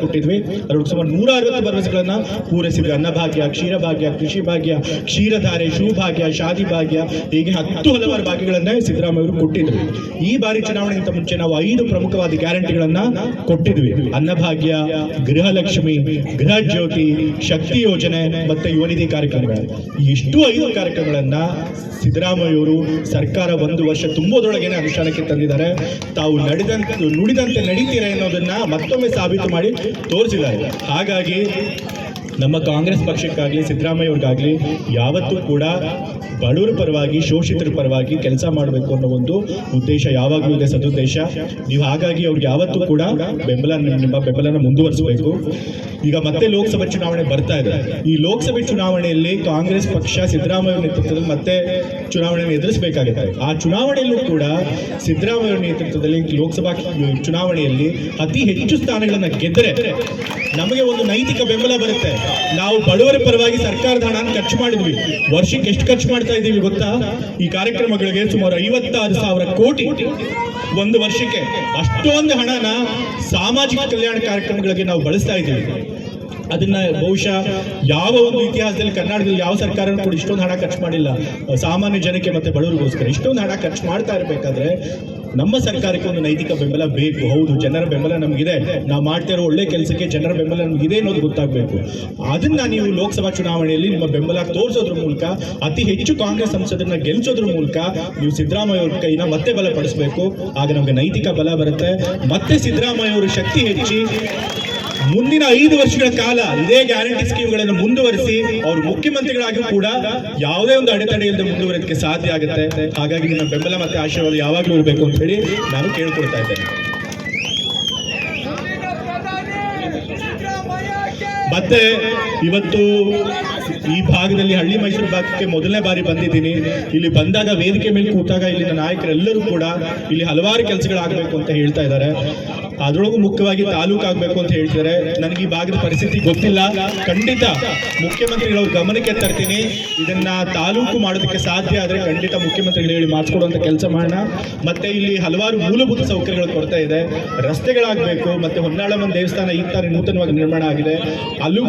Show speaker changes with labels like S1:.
S1: ಕೊಟ್ಟಿದ್ವಿ. ಅದರೊಳಗೆ ಸುಮಾರು ನೂರ ಅರವತ್ತು ಭರವಸೆಗಳನ್ನ ಪೂರೈಸಿದ್ವಿ. ಅನ್ನಭಾಗ್ಯ, ಕ್ಷೀರಭಾಗ್ಯ ಕೃಷಿ ಭಾಗ್ಯ ಕ್ಷೀರಧಾರೆ ಶಿವಭಾಗ್ಯ ಶಾದಿ ಭಾಗ್ಯ ಹೀಗೆ ಹತ್ತು ಹಲವಾರು ಭಾಗ್ಯಗಳನ್ನ ಸಿದ್ದರಾಮಯ್ಯ ಅವರು ಕೊಟ್ಟಿದ್ರು. ಈ ಬಾರಿ ಚುನಾವಣೆಗಿಂತ ಮುಂಚೆ ನಾವು ಐದು ಪ್ರಮುಖವಾದ ಗ್ಯಾರಂಟಿಗಳನ್ನ ಕೊಟ್ಟಿದ್ವಿ. ಅನ್ನಭಾಗ್ಯ, ಗೃಹಲಕ್ಷ್ಮಿ ಗೃಹ ಜ್ಯೋತಿ ಶಕ್ತಿ ಯೋಜನೆ ಮತ್ತೆ ಯುವನಿಧಿ ಕಾರ್ಯಕ್ರಮಗಳು. ಇಷ್ಟು ಐದು ಕಾರ್ಯಕ್ರಮಗಳನ್ನ ಸಿದ್ದರಾಮಯ್ಯ ಅವರು ಸರ್ಕಾರ ಒಂದು ವರ್ಷ ತುಂಬೋದೊಳಗೇನೆ ಅನುಷ್ಠಾನಕ್ಕೆ ತಂದಿದ್ದಾರೆ. ತಾವು ನಡೆದಂತೆ ನುಡಿದಂತೆ ನಡೀತೀರಾ ಅನ್ನೋದನ್ನ ಮತ್ತೊಮ್ಮೆ ಸಾಬೀತು ಮಾಡಿ ತೋರಿಸಿದ್ದಾರೆ. ಹಾಗಾಗಿ ನಮ್ಮ ಕಾಂಗ್ರೆಸ್ ಪಕ್ಷಕ್ಕಾಗಲಿ ಸಿದ್ದರಾಮಯ್ಯ ಅವ್ರಿಗಾಗಲಿ ಯಾವತ್ತೂ ಕೂಡ ಬಡವರ ಪರವಾಗಿ, ಶೋಷಿತರ ಪರವಾಗಿ ಕೆಲಸ ಮಾಡಬೇಕು ಅನ್ನೋ ಒಂದು ಉದ್ದೇಶ ಯಾವಾಗಲೂ ಇದೆ, ಸದುದ್ದೇಶ. ನೀವು ಹಾಗಾಗಿ ಅವ್ರಿಗೆ ಯಾವತ್ತೂ ಕೂಡ ಬೆಂಬಲ, ನಿಮ್ಮ ಬೆಂಬಲನ ಮುಂದುವರಿಸಬೇಕು. ಈಗ ಮತ್ತೆ ಲೋಕಸಭೆ ಚುನಾವಣೆ ಬರ್ತಾ ಇದೆ. ಈ ಲೋಕಸಭೆ ಚುನಾವಣೆಯಲ್ಲಿ ಕಾಂಗ್ರೆಸ್ ಪಕ್ಷ ಸಿದ್ದರಾಮಯ್ಯ ನೇತೃತ್ವದಲ್ಲಿ ಮತ್ತೆ ಚುನಾವಣೆಯನ್ನು ಎದುರಿಸಬೇಕಾಗುತ್ತೆ. ಆ ಚುನಾವಣೆಯಲ್ಲೂ ಕೂಡ ಸಿದ್ದರಾಮಯ್ಯ ನೇತೃತ್ವದಲ್ಲಿ ಲೋಕಸಭಾ ಚುನಾವಣೆಯಲ್ಲಿ ಅತಿ ಹೆಚ್ಚು ಸ್ಥಾನಗಳನ್ನು ಗೆದ್ದರೆ ನಮಗೆ ಒಂದು ನೈತಿಕ ಬೆಂಬಲ ಬರುತ್ತೆ. ನಾವು ಬಡವರ ಪರವಾಗಿ ಸರ್ಕಾರದ ಹಣ ಖರ್ಚು ಮಾಡಿದ್ವಿ. ವರ್ಷಕ್ಕೆ ಎಷ್ಟು ಖರ್ಚು ಮಾಡ್ತಾ ಇದ್ದೀವಿ ಗೊತ್ತಾ? ಈ ಕಾರ್ಯಕ್ರಮಗಳಿಗೆ ಸುಮಾರು ಐವತ್ತಾರು ಸಾವಿರ ಕೋಟಿ. ಒಂದು ವರ್ಷಕ್ಕೆ ಅಷ್ಟೊಂದು ಹಣನ ಸಾಮಾಜಿಕ ಕಲ್ಯಾಣ ಕಾರ್ಯಕ್ರಮಗಳಿಗೆ ನಾವು ಬಳಸ್ತಾ ಇದ್ದೀವಿ. ಅದನ್ನ ಬಹುಶಃ ಯಾವ ಒಂದು ಇತಿಹಾಸದಲ್ಲಿ ಕರ್ನಾಟಕದಲ್ಲಿ ಯಾವ ಸರ್ಕಾರ ಕೂಡ ಇಷ್ಟೊಂದು ಹಣ ಖರ್ಚು ಮಾಡಿಲ್ಲ. ಸಾಮಾನ್ಯ ಜನಕ್ಕೆ ಮತ್ತೆ ಬಡವರಿಗೋಸ್ಕರ ಇಷ್ಟೊಂದು ಹಣ ಖರ್ಚು ಮಾಡ್ತಾ ಇರಬೇಕಾದ್ರೆ ನಮ್ಮ ಸರ್ಕಾರಕ್ಕೆ ಒಂದು ನೈತಿಕ ಬೆಂಬಲ ಬೇಕು. ಹೌದು, ಜನರ ಬೆಂಬಲ ನಮಗಿದೆ. ನಾವು ಮಾಡ್ತಾ ಇರೋ ಒಳ್ಳೆ ಕೆಲಸಕ್ಕೆ ಜನರ ಬೆಂಬಲ ನಮಗಿದೆ ಅನ್ನೋದು ಗೊತ್ತಾಗಬೇಕು. ಅದನ್ನ ನೀವು ಲೋಕಸಭಾ ಚುನಾವಣೆಯಲ್ಲಿ ನಿಮ್ಮ ಬೆಂಬಲ ತೋರಿಸೋದ್ರ ಮೂಲಕ, ಅತಿ ಹೆಚ್ಚು ಕಾಂಗ್ರೆಸ್ ಸಂಸದರನ್ನ ಗೆಲ್ಲಿಸೋದ್ರ ಮೂಲಕ ನೀವು ಸಿದ್ದರಾಮಯ್ಯ ಅವ್ರ ಕೈನ ಮತ್ತೆ ಬಲಪಡಿಸಬೇಕು. ಆಗ ನಮಗೆ ನೈತಿಕ ಬಲ ಬರುತ್ತೆ. ಮತ್ತೆ ಸಿದ್ದರಾಮಯ್ಯ ಅವರ ಶಕ್ತಿ ಹೆಚ್ಚಿ ಮುಂದಿನ ಐದು ವರ್ಷಗಳ ಕಾಲ ಇದೇ ಗ್ಯಾರಂಟಿ ಸ್ಕೀಮ್ಗಳನ್ನು ಮುಂದುವರಿಸಿ ಅವರು ಮುಖ್ಯಮಂತ್ರಿಗಳಾಗಿ ಕೂಡ ಯಾವುದೇ ಒಂದು ಅಡೆತಡೆ ಇಲ್ಲದೆ ಮುಂದುವರಿಯೋದಕ್ಕೆ ಸಾಧ್ಯ ಆಗುತ್ತೆ. ಹಾಗಾಗಿ ನಿಮ್ಮ ಬೆಂಬಲ ಮತ್ತೆ ಆಶೀರ್ವಾದ ಯಾವಾಗಲೂ ಇರಬೇಕು ಅಂತ ಹೇಳಿ ನಾನು ಕೇಳ್ಕೊಳ್ತಾ ಇದ್ದೇನೆ. ಮತ್ತೆ ಇವತ್ತು ಈ ಭಾಗದಲ್ಲಿ ಹಳ್ಳಿ ಮೈಸೂರು ಭಾಗಕ್ಕೆ ಮೊದಲನೇ ಬಾರಿ ಬಂದಿದ್ದೀನಿ. ಇಲ್ಲಿ ಬಂದಾಗ ವೇದಿಕೆ ಮೇಲೆ ಕೂತಾಗ ಇಲ್ಲಿನ ನಾಯಕರೆಲ್ಲರೂ ಕೂಡ ಇಲ್ಲಿ ಹಲವಾರು ಕೆಲಸಗಳಾಗಬೇಕು ಅಂತ ಹೇಳ್ತಾ ಇದ್ದಾರೆ. ಅದರೊಳಗೂ ಮುಖ್ಯವಾಗಿ ತಾಲೂಕು ಆಗಬೇಕು ಅಂತ ಹೇಳ್ತಾರೆ ನನಗೆ ಈ ಭಾಗದ ಪರಿಸ್ಥಿತಿ ಗೊತ್ತಿಲ್ಲ. ಖಂಡಿತ ಮುಖ್ಯಮಂತ್ರಿಗಳವ್ರ ಗಮನಕ್ಕೆ ತರ್ತೀನಿ. ಇದನ್ನ ತಾಲೂಕು ಮಾಡೋದಕ್ಕೆ ಸಾಧ್ಯ ಆದರೆ ಖಂಡಿತ ಮುಖ್ಯಮಂತ್ರಿಗಳು ಹೇಳಿ ಮಾಡಿಸ್ಕೊಡುವಂಥ ಕೆಲಸ ಮಾಡೋಣ. ಮತ್ತೆ ಇಲ್ಲಿ ಹಲವಾರು ಮೂಲಭೂತ ಸೌಕರ್ಯಗಳ ಕೊರತೆ ಇದೆ. ರಸ್ತೆಗಳಾಗಬೇಕು, ಮತ್ತೆ ಹೊನ್ನಾಳಮ್ಮನ ದೇವಸ್ಥಾನ ಈ ಥರ ನೂತನವಾಗಿ ನಿರ್ಮಾಣ ಆಗಿದೆ. ಅಲ್ಲೂ